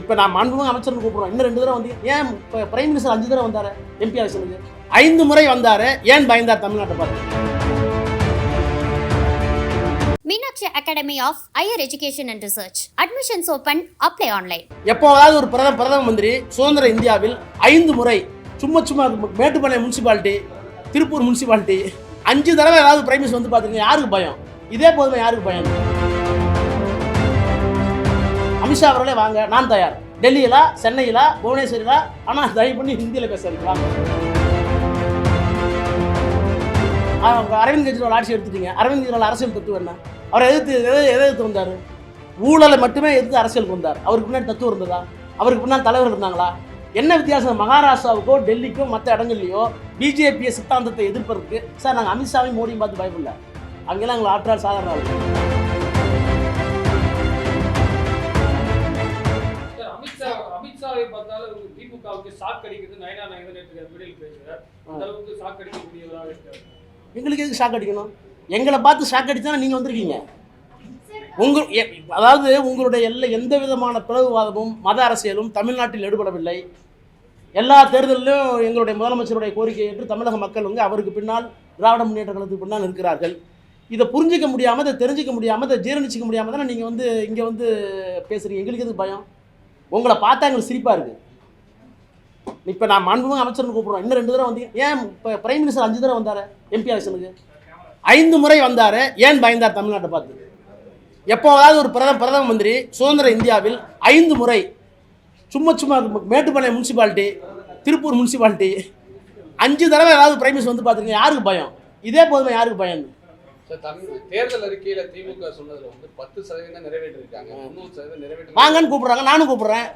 இப்போ நான் மாண்புமிகு அமைச்சர்னு கூப்பிடுறோம். இன்னும் ரெண்டு தடவை வந்து ஏன் இப்போ பிரைம் மினிஸ்டர் அஞ்சு தடவை வந்தாரு? எம்பி எலெக்ஷனுக்கு ஐந்து முறை வந்தாரு. ஏன் பயந்தார் தமிழ்நாட்டை பார்த்து? Meenakshi Academy of Higher Education and Research. Admissions open. Apply online. எப்போவாவது ஒரு பிரதம பிரதம மந்திரி சுதந்திர இந்தியாவில் ஐந்து முறை சும்மா சும்மா மேட்டுப்பாளையம் முனிசிபாலிட்டி திருப்பூர் முனிசிபாலிட்டி அஞ்சு தடவை ஏதாவது பிரைம் மினிஸ்டர் வந்து பார்த்துருங்க யாருக்கு பயம்? இதே போதுமே யாருக்கு பயம்? அமித்ஷா அவர்களே வாங்க. நான் தயார். டெல்லியில சென்னையில புவனேஸ்வரியில ஆனால் தயவு பண்ணி ஹிந்தியில் பேசுறீங்க அவங்க அரவிந்த் கெஜ்ரிவால் ஆட்சி எடுத்துட்டீங்க. அரவிந்த் கெஜ்ரிவால் அரசியல் தத்துவம் என்ன? அவர் எதிர்த்து எதை எதிர்த்து வந்தார்? ஊழலை மட்டுமே எதிர்த்து அரசியலுக்கு வந்தார் அவருக்கு பின்னாடி தத்துவம் இருந்ததா? அவருக்கு பின்னாடி தலைவர் இருந்தாங்களா? என்ன வித்தியாசம்? மகாராஷ்டிராவுக்கோ டெல்லிக்கோ மற்ற இடங்கள்லையோ பிஜேபி சித்தாந்தத்தை எதிர்ப்பதற்கு சார் நாங்கள் அமித்ஷாவையும் மோடியும் பார்த்து பயப்படல. அவங்கெல்லாம் எங்களை ஆற்றால் சாதாரண அமித்ஷாவை பார்த்தாலும் திமுகவுக்கு ஷாக் அடிக்கிறது நயனா நாயகன் வெளியில் பேசுகிறார் அந்த அளவுக்கு ஷாக் அடிக்கக்கூடியவராக இருக்கார். எங்களுக்கு எதுக்கு ஷாக் அடிக்கணும் எங்களை பார்த்து அடிச்சா நீங்கள் வந்திருக்கீங்க. உங்க எ- அதாவது உங்களுடைய எல்லா எந்த விதமான பிளவுவாதமும் மத அரசியலும் தமிழ்நாட்டில் எடுபடவில்லை. எல்லா தேர்தலிலும் எங்களுடைய முதலமைச்சருடைய கோரிக்கையை ஏற்று தமிழக மக்கள் வந்து அவருக்கு பின்னால் திராவிட முன்னேற்ற கழகத்துக்கு பின்னால் இருக்கிறார்கள் இதை புரிஞ்சிக்க முடியாமல் இதை தெரிஞ்சிக்க முடியாமல் இதை ஜீரணிச்சிக்க முடியாமல் தானே நீங்கள் வந்து இங்கே வந்து பேசுகிறீங்க எங்களுக்கு எதுக்கு பயம்? உங்களை பார்த்தா எங்களுக்கு சிரிப்பாக இருக்குது இப்போ நான் மாண்புமிகு அமைச்சர்னு கூப்பிடுறோம். இன்னும் ரெண்டு தடவை வந்தீங்க ஏன் இப்போ பிரைம் மினிஸ்டர் அஞ்சு தடவை வந்தார் எம்பி எலெக்ஷனுக்கு ஐந்து முறை வந்தார் ஏன் பயந்தார் தமிழ்நாட்டை பார்த்து? எப்போதாவது ஒரு பிரதம பிரதம மந்திரி சுதந்திர இந்தியாவில் ஐந்து முறை சும்மா சும்மா மேட்டுப்பாளையம் முனிசிபாலிட்டி திருப்பூர் முனிசிபாலிட்டி அஞ்சு தடவை ஏதாவது பிரைம் மினிஸ்டர் வந்து பார்த்துருக்கீங்க யாருக்கு பயம்? இதே போதுமே யாருக்கு பயம்? தேர்தல் அறிக்கையில திமுக சொன்னதுல வந்து பத்து சதவீதம் நிறைவேற்றிருக்காங்க. தொண்ணூறு சதவீதம் நிறைவேற்றி வாங்கன்னு கூப்பிட்றாங்க. நானும் கூப்பிட்றேன்.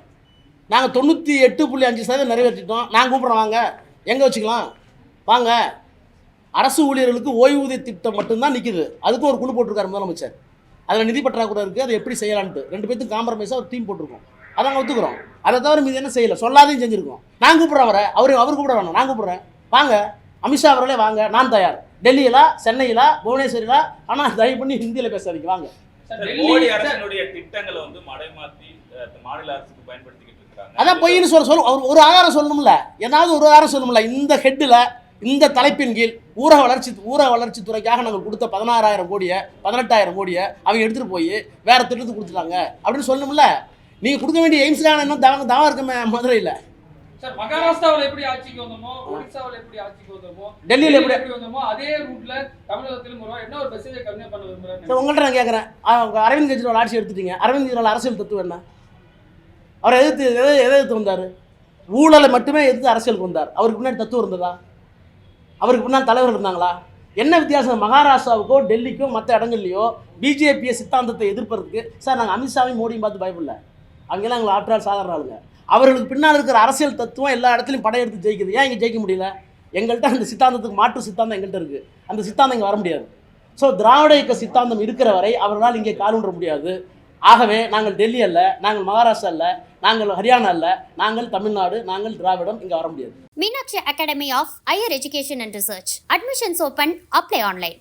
நாங்கள் தொண்ணூற்றி எட்டு புள்ளி அஞ்சு சதவீதம் நிறைவேற்றிட்டோம். நான் கூப்பிட்றேன். வாங்க. எங்கே வச்சுக்கலாம்? வாங்க. அரசு ஊழியர்களுக்கு ஓய்வூதிய திட்டம் மட்டும்தான் நிற்கிது அதுக்கு ஒரு குழு போட்டிருக்காரு முதலமைச்சர். அதில் நிதி பற்றாக்குறை இருக்குது அதை எப்படி செய்யலான்ட்டு. ரெண்டு பேத்துக்கும் காம்ப்ரமைஸாக ஒரு டீம் போட்டிருக்கோம். அதை நாங்கள் ஒத்துக்கிறோம். அதை தவிர மீது என்ன செய்யலை? சொல்லாதையும் செஞ்சுருக்கோம். நான் கூப்பிட்றேன் அவரை. அவர் அவர் கூப்பிட வேணும். நான் கூப்பிட்றேன். வாங்க. அமித்ஷா அவர்களே வாங்க. நான் தயார். டெல்லியில சென்னையில புவனேஸ்வரியில ஆனால் தயவு பண்ணி ஹிந்தியில் பேசாதீங்க வாங்க. மோடி அரசினுடைய திட்டங்களை வந்து அஹ், மாநில அரசுக்கு பயன்படுத்திக்கிட்டு இருக்காங்க. அதான் பொய்ன்னு சொல்ல சொல்ல ஒரு ஒரு ஆதாரம் சொல்லணும்ல? ஏதாவது ஒரு ஆதாரம் சொல்லணும்ல? இந்த ஹெட்டில் இந்த தலைப்பின் கீழ் ஊரக வளர்ச்சி ஊரக வளர்ச்சி துறைக்காக நாங்கள் கொடுத்த பதினாறாயிரம் கோடியை பதினெட்டாயிரம் கோடியை அவங்க எடுத்துகிட்டு போய் வேற திட்டத்துக்கு கொடுத்துட்டாங்க. அப்படின்னு சொல்லணும்ல? நீங்கள் கொடுக்க வேண்டிய எய்ம்ஸ்க்கான இன்னும் தவம் தவம் இருக்குமே மதுரையில். சார் மகாராஷ்டிராவுல எப்படி ஆட்சிக்கு வந்தோமோ ஒடிசாவுல எப்படி ஆட்சிக்கு வந்தோமோ டெல்லியில் எப்படி எப்படி வந்தோமோ அதே ரூட்ல தமிழகத்திலும் வருவோம் என்ன ஒரு மெசேஜை கன்வே பண்ண விரும்புறேன் சரி உங்கள்கிட்ட நான் கேட்குறேன் அரவிந்த் கெஜ்ரிவால் ஆட்சி எடுத்துட்டீங்க. அரவிந்த் கெஜ்ரிவால் அரசியல் தத்துவம் என்ன? அவரை எதிர்த்து எதை எதை எதிர்த்து வந்தார்? ஊழலை மட்டுமே எதிர்த்து அரசியலுக்கு வந்தார். அவருக்கு பின்னாடி தத்துவம் இருந்ததா? அவருக்கு பின்னால் தலைவர் இருந்தாங்களா? என்ன வித்தியாசம்? மகாராஷ்டிராவுக்கோ டெல்லிக்கோ மற்ற இடங்கள்லையோ பிஜேபி சித்தாந்தத்தை எதிர்ப்பதற்கு சார் நாங்கள் அமித்ஷாவையும் மோடியும் பார்த்து பயப்படல. அங்கெல்லாம் எங்களை ஆற்றால் சாதாரண ஆளுங்க. அவர்களுக்கு பின்னால் இருக்கிற அரசியல் தத்துவம் எல்லா இடத்துலையும் படையெடுத்து ஜெயிக்குது. ஏன் இங்கே ஜெயிக்க முடியல? எங்கள்கிட்ட அந்த சித்தாந்தத்துக்கு மாற்று சித்தாந்தம் எங்கள்கிட்ட இருக்குது அந்த சித்தாந்தம் இங்கே வர முடியாது. ஸோ திராவிட இயக்க சித்தாந்தம் இருக்கிற வரை அவர்களால் இங்கே காலூன்ற முடியாது. ஆகவே நாங்கள் டெல்லி அல்ல நாங்கள் மகாராஷ்டிரா அல்ல நாங்கள் ஹரியானா அல்ல நாங்கள் தமிழ்நாடு நாங்கள் திராவிடம் இங்கே வர முடியாது. Meenakshi academy of higher education and research. Admissions open apply online